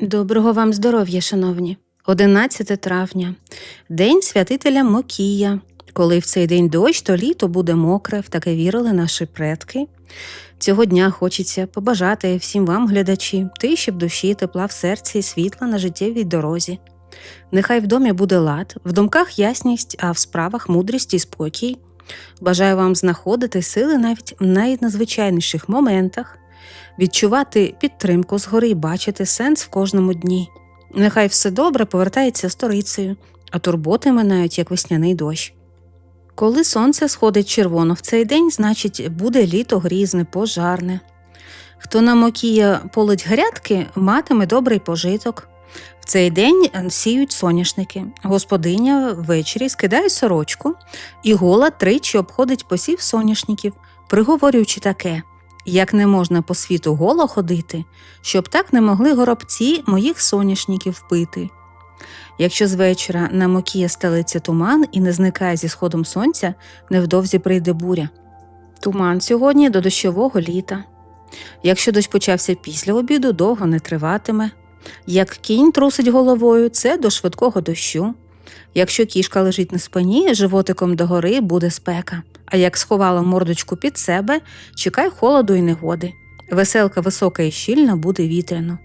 Доброго вам здоров'я, шановні. 11 травня, День святителя Мокія. Коли в цей день дощ, то літо буде мокре, в таке вірили наші предки. Цього дня хочеться побажати всім вам, глядачі, тиші в душі, тепла в серці і світла на життєвій дорозі. Нехай в домі буде лад, в думках ясність, а в справах мудрість і спокій. Бажаю вам знаходити сили навіть в найнезвичайніших моментах, відчувати підтримку згори і бачити сенс в кожному дні. Нехай все добре повертається сторицею, а турботи минають, як весняний дощ. Коли сонце сходить червоно в цей день, значить буде літо грізне, пожарне. Хто на мокія полить грядки, матиме добрий пожиток. В цей день сіють соняшники. Господиня ввечері скидає сорочку, і гола тричі обходить посів соняшників, приговорюючи таке як не можна по світу голо ходити, щоб так не могли горобці моїх соняшників пити. Якщо з вечора на мокія стелиться туман і не зникає зі сходом сонця, невдовзі прийде буря. Туман сьогодні до дощового літа. Якщо дощ почався після обіду, довго не триватиме. Як кінь трусить головою, це до швидкого дощу. Якщо кішка лежить на спині, животиком догори буде спека, а як сховала мордочку під себе, чекай холоду і негоди. Веселка висока і щільна буде вітряно.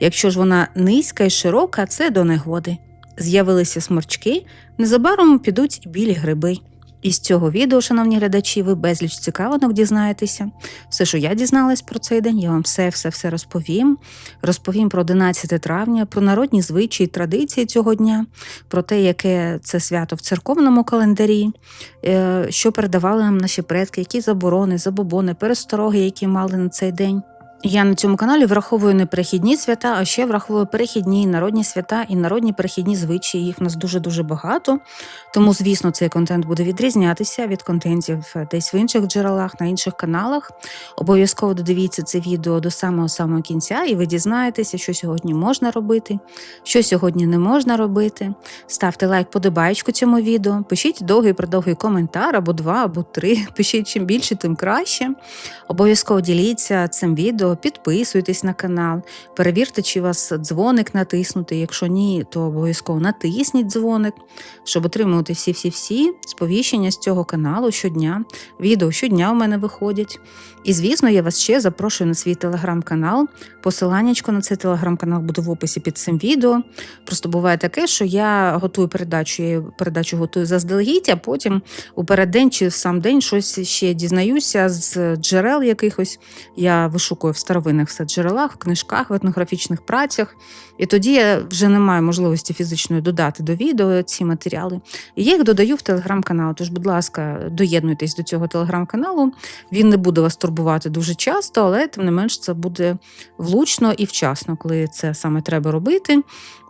Якщо ж вона низька і широка, це до негоди. З'явилися сморчки, незабаром підуть і білі гриби. Із цього відео, шановні глядачі, ви безліч цікавинок дізнаєтеся. Все, що я дізналась про цей день, я вам все-все-все розповім. Розповім про 11 травня, про народні звичаї, традиції цього дня, про те, яке це свято в церковному календарі, е, що передавали нам наші предки, які заборони, забобони, перестороги, які мали на цей день. Я на цьому каналі враховую не перехідні свята, а ще враховую перехідні народні свята і народні перехідні звичаї. Їх в нас дуже-дуже багато. Тому, звісно, цей контент буде відрізнятися від контентів десь в інших джерелах, на інших каналах. Обов'язково додивіться це відео до самого самого кінця, і ви дізнаєтеся, що сьогодні можна робити, що сьогодні не можна робити. Ставте лайк, подобаєчку цьому відео, пишіть довгий продовгий коментар або два, або три. Пишіть чим більше, тим краще. Обов'язково діліться цим відео, підписуйтесь на канал, перевірте, чи вас дзвоник натиснутий. Якщо ні, то обов'язково натисніть дзвоник, щоб отримувати всі-всі-всі сповіщення з цього каналу щодня. Відео щодня у мене виходять. І, звісно, я вас ще запрошую на свій телеграм-канал. Посиланнячко на цей телеграм-канал буде в описі під цим відео. Просто буває таке, що я готую передачу, я передачу готую заздалегідь, а потім у переддень чи в сам день щось ще дізнаюся з джерел якихось. Я вишукую старовинних все джерелах, книжках, в етнографічних працях. І тоді я вже не маю можливості фізичної додати до відео ці матеріали. І я їх додаю в телеграм-канал. Тож, будь ласка, доєднуйтесь до цього телеграм-каналу. Він не буде вас турбувати дуже часто, але тим не менш це буде влучно і вчасно, коли це саме треба робити.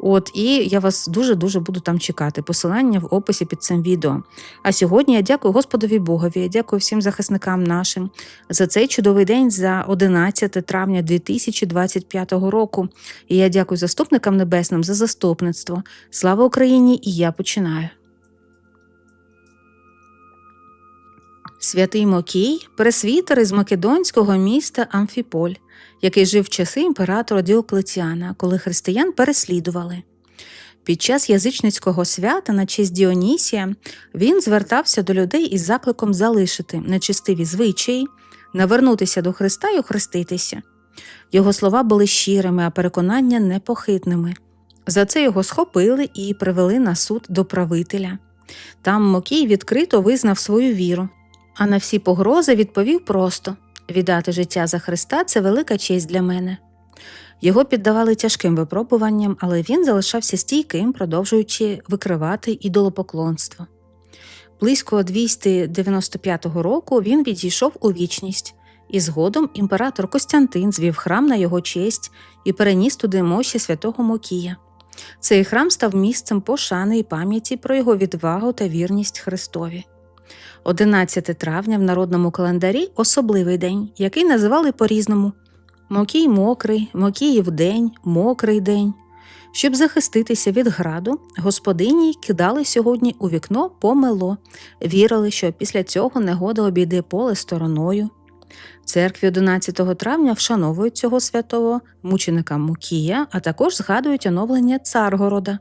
От і я вас дуже дуже буду там чекати. Посилання в описі під цим відео. А сьогодні я дякую Господові Богові, я дякую всім захисникам нашим за цей чудовий день, за 11 травня 2025 року. І я дякую заступникам небесним за заступництво. Слава Україні! І я починаю. Святий Мокій пресвітер із македонського міста Амфіполь, який жив в часи імператора Діоклетіана, коли християн переслідували. Під час язичницького свята на честь Діонісія він звертався до людей із закликом залишити нечистиві звичаї, навернутися до Христа й охреститися. Його слова були щирими, а переконання непохитними. За це його схопили і привели на суд до правителя. Там Мокій відкрито визнав свою віру, а на всі погрози відповів просто віддати життя за Христа це велика честь для мене. Його піддавали тяжким випробуванням, але він залишався стійким, продовжуючи викривати ідолопоклонство. Близько 295 року він відійшов у вічність, і згодом імператор Костянтин звів храм на його честь і переніс туди мощі святого Мокія. Цей храм став місцем пошани і пам'яті про його відвагу та вірність Христові. 11 травня в народному календарі особливий день, який називали по-різному Мокій мокрий, Мокіїв день, мокрий день. Щоб захиститися від граду, господині кидали сьогодні у вікно помело, вірили, що після цього негода обійде поле стороною. В церкві 11 травня вшановують цього святого мученика Мукія, а також згадують оновлення Царгорода.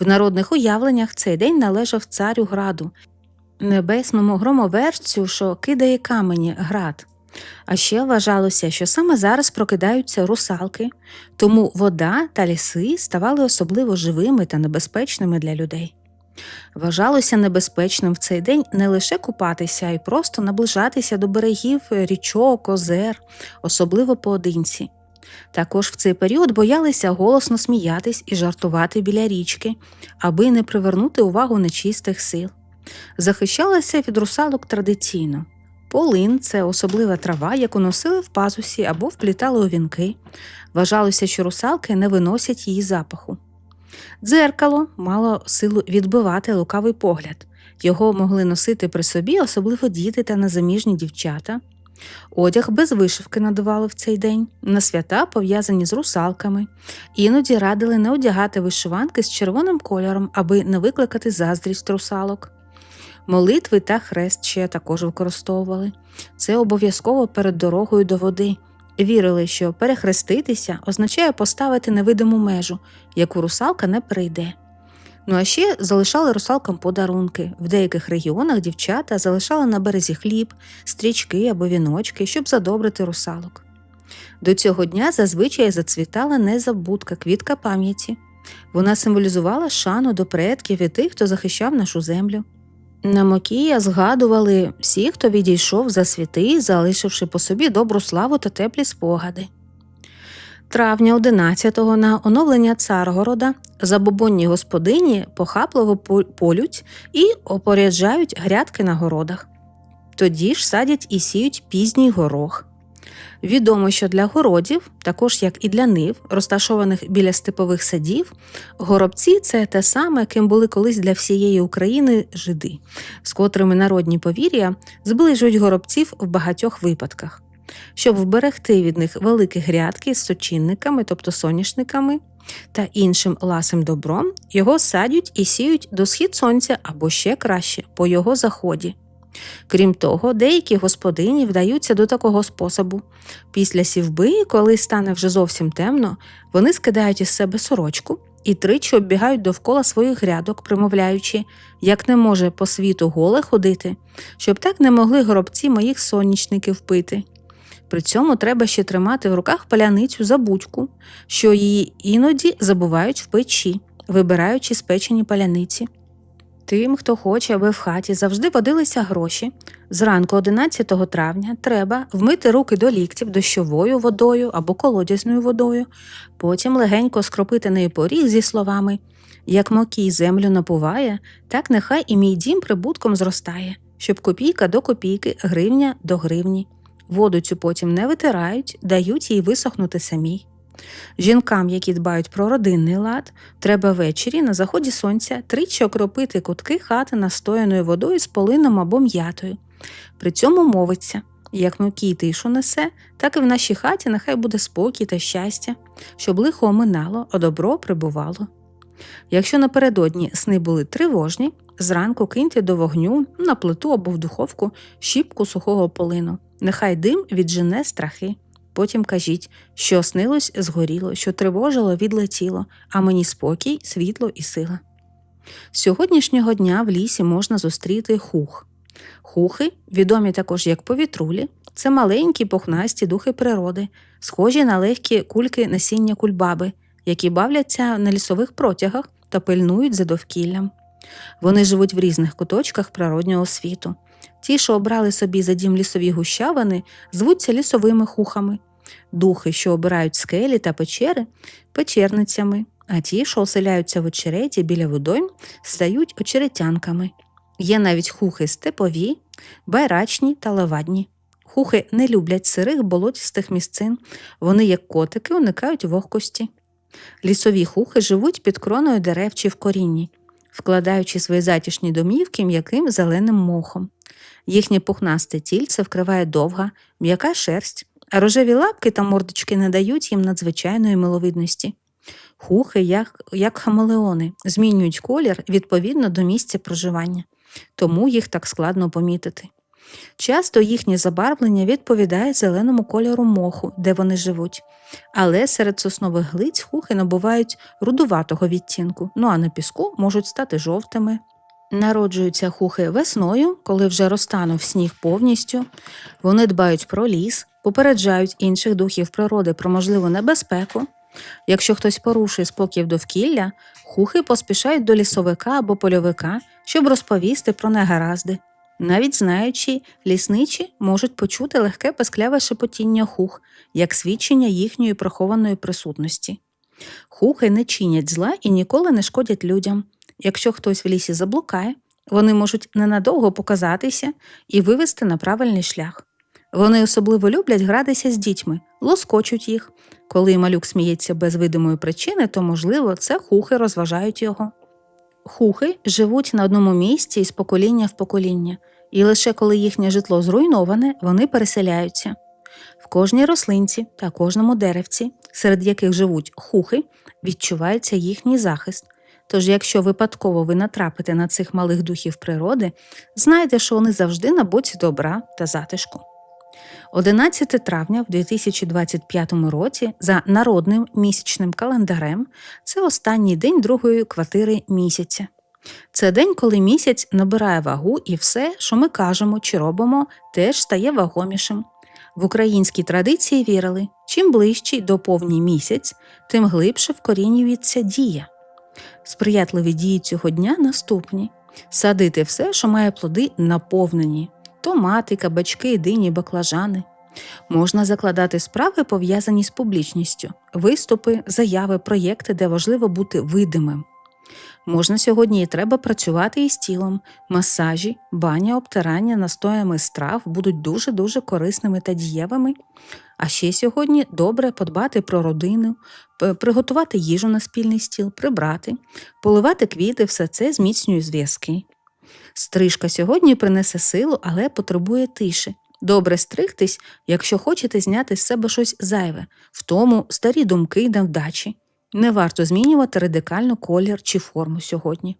В народних уявленнях цей день належав царю граду, небесному громоверцю, що кидає камені град. А ще вважалося, що саме зараз прокидаються русалки, тому вода та ліси ставали особливо живими та небезпечними для людей. Вважалося небезпечним в цей день не лише купатися, а й просто наближатися до берегів річок, озер, особливо поодинці. Також в цей період боялися голосно сміятись і жартувати біля річки, аби не привернути увагу нечистих сил. Захищалася від русалок традиційно. Полин це особлива трава, яку носили в пазусі або вплітали у вінки. Вважалося, що русалки не виносять її запаху. Дзеркало мало силу відбивати лукавий погляд. Його могли носити при собі, особливо діти та незаміжні дівчата. Одяг без вишивки надавали в цей день, на свята пов'язані з русалками, іноді радили не одягати вишиванки з червоним кольором, аби не викликати заздрість русалок. Молитви та хрест ще також використовували. Це обов'язково перед дорогою до води. Вірили, що перехреститися означає поставити невидиму межу, яку русалка не прийде. Ну а ще залишали русалкам подарунки. В деяких регіонах дівчата залишали на березі хліб, стрічки або віночки, щоб задобрити русалок. До цього дня зазвичай зацвітала незабудка квітка пам'яті. Вона символізувала шану до предків і тих, хто захищав нашу землю. На Мокія згадували всі, хто відійшов за світи, залишивши по собі добру славу та теплі спогади. Травня 11-го на оновлення Царгорода забобонні господині похапливо полють і опоряджають грядки на городах. Тоді ж садять і сіють пізній горох. Відомо, що для городів, також як і для нив, розташованих біля степових садів, горобці це те саме, ким були колись для всієї України жиди, з котрими народні повір'я зближують горобців в багатьох випадках. Щоб вберегти від них великі грядки з сочинниками, тобто соняшниками та іншим ласим добром, його садять і сіють до схід сонця або ще краще по його заході. Крім того, деякі господині вдаються до такого способу. Після сівби, коли стане вже зовсім темно, вони скидають із себе сорочку і тричі оббігають довкола своїх грядок, примовляючи, як не може по світу голе ходити, щоб так не могли горобці моїх сонячників пити. При цьому треба ще тримати в руках паляницю забудьку, що її іноді забувають в печі, вибираючи спечені паляниці. Тим, хто хоче, аби в хаті завжди водилися гроші. Зранку 11 травня треба вмити руки до ліктів дощовою водою або колодязною водою, потім легенько скропити неї поріг зі словами Як мокій землю напуває, так нехай і мій дім прибутком зростає, щоб копійка до копійки, гривня до гривні. Воду цю потім не витирають, дають їй висохнути самій. Жінкам, які дбають про родинний лад, треба ввечері на заході сонця тричі окропити кутки хати настояною водою з полином або м'ятою. При цьому мовиться як мукій тишу несе, так і в нашій хаті нехай буде спокій та щастя, щоб лихо оминало, а добро прибувало. Якщо напередодні сни були тривожні, зранку киньте до вогню на плиту або в духовку щіпку сухого полину. Нехай дим віджене страхи. Потім кажіть, що снилось, згоріло, що тривожило, відлетіло, а мені спокій, світло і сила. З сьогоднішнього дня в лісі можна зустріти хух. Хухи, відомі також як повітрулі, це маленькі пухнасті духи природи, схожі на легкі кульки насіння кульбаби, які бавляться на лісових протягах та пильнують за довкіллям. Вони живуть в різних куточках природнього світу. Ті, що обрали собі за дім лісові гущавини, звуться лісовими хухами, духи, що обирають скелі та печери, печерницями, а ті, що оселяються в очереті біля водойм, стають очеретянками. Є навіть хухи степові, байрачні та левадні. Хухи не люблять сирих болотістих місцин, вони, як котики, уникають вогкості. Лісові хухи живуть під кроною дерев чи в корінні, вкладаючи свої затішні домівки м'яким зеленим мохом. Їхнє пухнасте тільце вкриває довга, м'яка шерсть, рожеві лапки та мордочки не дають їм надзвичайної миловидності. Хухи, як, як хамелеони, змінюють колір відповідно до місця проживання, тому їх так складно помітити. Часто їхнє забарвлення відповідає зеленому кольору моху, де вони живуть. Але серед соснових глиць хухи набувають рудуватого відтінку, ну а на піску можуть стати жовтими. Народжуються хухи весною, коли вже розтанув сніг повністю. Вони дбають про ліс, попереджають інших духів природи про можливу небезпеку. Якщо хтось порушує спокій довкілля, хухи поспішають до лісовика або польовика, щоб розповісти про негаразди. Навіть знаючи, лісничі можуть почути легке пескляве шепотіння хух, як свідчення їхньої прихованої присутності. Хухи не чинять зла і ніколи не шкодять людям. Якщо хтось в лісі заблукає, вони можуть ненадовго показатися і вивести на правильний шлях. Вони особливо люблять гратися з дітьми, лоскочуть їх. Коли малюк сміється без видимої причини, то, можливо, це хухи розважають його. Хухи живуть на одному місці із покоління в покоління, і лише коли їхнє житло зруйноване, вони переселяються. В кожній рослинці та кожному деревці, серед яких живуть хухи, відчувається їхній захист. Тож, якщо випадково ви натрапите на цих малих духів природи, знайте, що вони завжди на боці добра та затишку. 11 травня в 2025 році за народним місячним календарем це останній день другої квартири місяця. Це день, коли місяць набирає вагу, і все, що ми кажемо чи робимо, теж стає вагомішим. В українській традиції вірили, чим ближчий до повній місяць, тим глибше вкорінюється дія. Сприятливі дії цього дня наступні садити все, що має плоди наповнені томати, кабачки, дині, баклажани. Можна закладати справи, пов'язані з публічністю, виступи, заяви, проєкти, де важливо бути видимим. Можна сьогодні і треба працювати із тілом, масажі, баня, обтирання настоями страв будуть дуже-дуже корисними та дієвими. А ще сьогодні добре подбати про родину, приготувати їжу на спільний стіл, прибрати, поливати квіти, все це зміцнює зв'язки. Стрижка сьогодні принесе силу, але потребує тиші. Добре стригтись, якщо хочете зняти з себе щось зайве, в тому старі думки й невдачі. Не варто змінювати радикально колір чи форму сьогодні.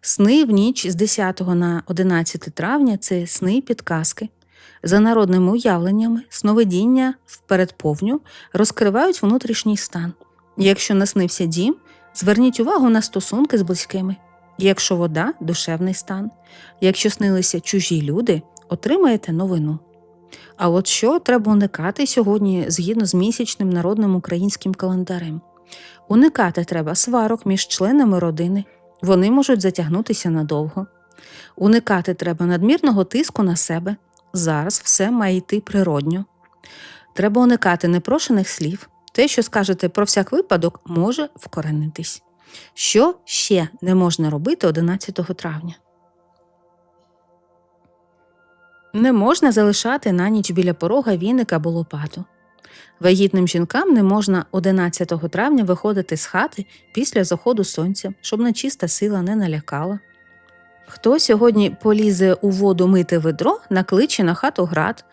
Сни в ніч з 10 на 11 травня це сни підказки. За народними уявленнями, сновидіння в передповню розкривають внутрішній стан. Якщо наснився дім, зверніть увагу на стосунки з близькими. Якщо вода душевний стан, якщо снилися чужі люди, отримаєте новину. А от що треба уникати сьогодні згідно з місячним народним українським календарем? Уникати треба сварок між членами родини, вони можуть затягнутися надовго. Уникати треба надмірного тиску на себе. Зараз все має йти природньо. Треба уникати непрошених слів. Те, що скажете про всяк випадок, може вкоренитись. Що ще не можна робити 11 травня? Не можна залишати на ніч біля порога віника або лопату. Вагітним жінкам не можна 11 травня виходити з хати після заходу сонця, щоб нечиста сила не налякала. Хто сьогодні полізе у воду мити ведро, накличе на хату град,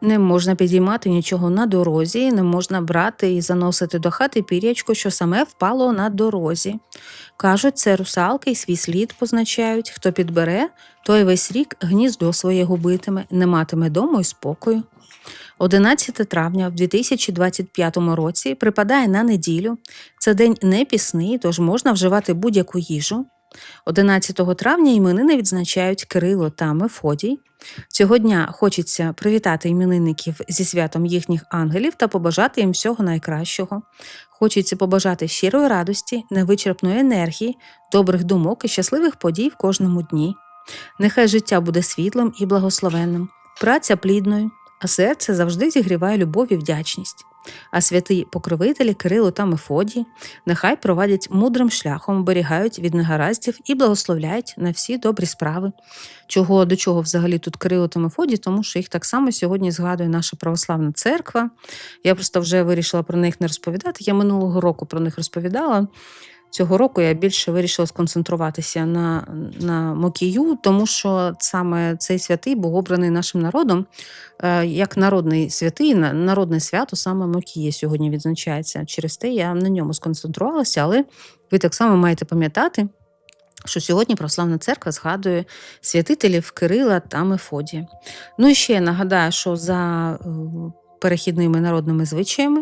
не можна підіймати нічого на дорозі, не можна брати і заносити до хати пірячко, що саме впало на дорозі. Кажуть, це русалки й свій слід позначають хто підбере, той весь рік гніздо своє губитиме, не матиме дому й спокою. 11 травня в 2025 році припадає на неділю. Це день не пісний, тож можна вживати будь-яку їжу. 11 травня іменини відзначають Кирило та Мефодій. Цього дня хочеться привітати іменинників зі святом їхніх ангелів та побажати їм всього найкращого. Хочеться побажати щирої радості, невичерпної енергії, добрих думок і щасливих подій в кожному дні. Нехай життя буде світлим і благословенним, праця плідною, а серце завжди зігріває любов і вдячність а святий покровителі Кирило та Мефодій нехай провадять мудрим шляхом, оберігають від негараздів і благословляють на всі добрі справи. Чого до чого взагалі тут Кирило та Мефодій, тому що їх так само сьогодні згадує наша православна церква. Я просто вже вирішила про них не розповідати. Я минулого року про них розповідала. Цього року я більше вирішила сконцентруватися на на Мокію, тому що саме цей святий був обраний нашим народом е, як народний святий, народне свято саме Мокіє сьогодні відзначається. Через те я на ньому сконцентрувалася, але ви так само маєте пам'ятати, що сьогодні православна церква згадує святителів Кирила та Мефодія. Ну і ще я нагадаю, що за е, перехідними народними звичаями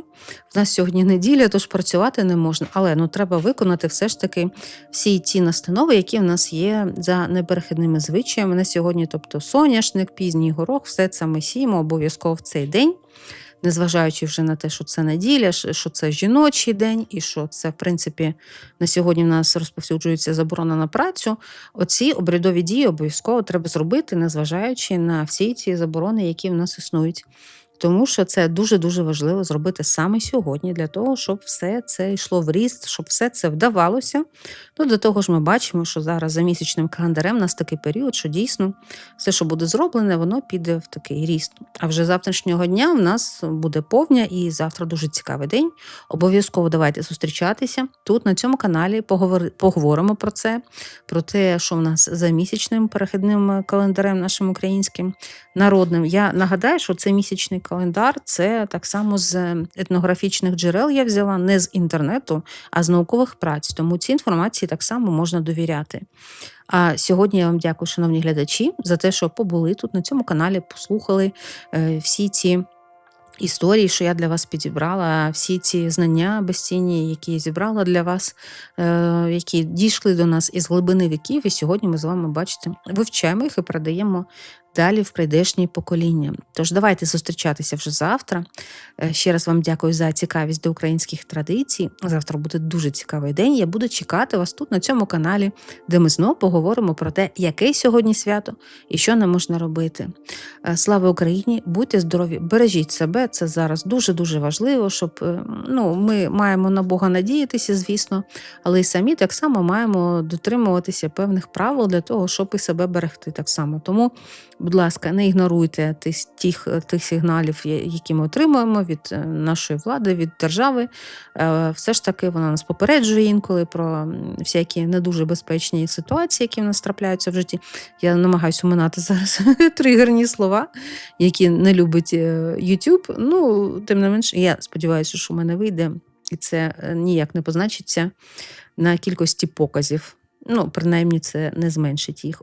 в нас сьогодні неділя, тож працювати не можна, але ну треба виконати все ж таки всі ті настанови, які в нас є за неперехідними звичаями на сьогодні. Тобто соняшник, пізній горох, все це ми сіємо обов'язково в цей день. Незважаючи вже на те, що це неділя, що це жіночий день, і що це, в принципі, на сьогодні в нас розповсюджується заборона на працю. Оці обрядові дії обов'язково треба зробити, незважаючи на всі ці заборони, які в нас існують. Тому що це дуже-дуже важливо зробити саме сьогодні, для того, щоб все це йшло в ріст, щоб все це вдавалося. Ну, До того ж, ми бачимо, що зараз за місячним календарем у нас такий період, що дійсно все, що буде зроблене, воно піде в такий ріст. А вже завтрашнього дня в нас буде повня, і завтра дуже цікавий день. Обов'язково давайте зустрічатися тут, на цьому каналі, поговори, поговоримо про це, про те, що в нас за місячним перехідним календарем нашим українським народним. Я нагадаю, що це місячний календар це так само з етнографічних джерел я взяла не з інтернету, а з наукових праць. Тому ці інформації так само можна довіряти. А сьогодні я вам дякую, шановні глядачі, за те, що побули тут на цьому каналі, послухали е, всі ці. Історії, що я для вас підібрала, всі ці знання безцінні, які я зібрала для вас, е, які дійшли до нас із глибини віків, і сьогодні ми з вами бачите, вивчаємо їх і передаємо далі в прийдешні покоління. Тож давайте зустрічатися вже завтра. Е, ще раз вам дякую за цікавість до українських традицій. Завтра буде дуже цікавий день. Я буду чекати вас тут на цьому каналі, де ми знову поговоримо про те, яке сьогодні свято і що не можна робити. Е, слава Україні! Будьте здорові, бережіть себе. Це зараз дуже дуже важливо, щоб е, ну, ми маємо на Бога надіятися, звісно, але й самі так само маємо дотримуватися певних правил для того, щоб і себе берегти так само. Тому Будь ласка, не ігноруйте тих тих сигналів, які ми отримуємо від е, нашої влади, від держави. Е, все ж таки вона нас попереджує інколи про всякі не дуже безпечні ситуації, які в нас трапляються в житті. Я намагаюся уминати зараз тригерні слова, які не любить е, YouTube. Ну, тим не менш, я сподіваюся, що в мене вийде, і це ніяк не позначиться на кількості показів. Ну, принаймні, це не зменшить їх.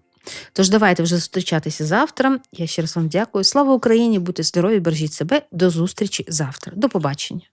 Тож давайте вже зустрічатися завтра. Я ще раз вам дякую. Слава Україні! Будьте здорові, бережіть себе. До зустрічі завтра. До побачення.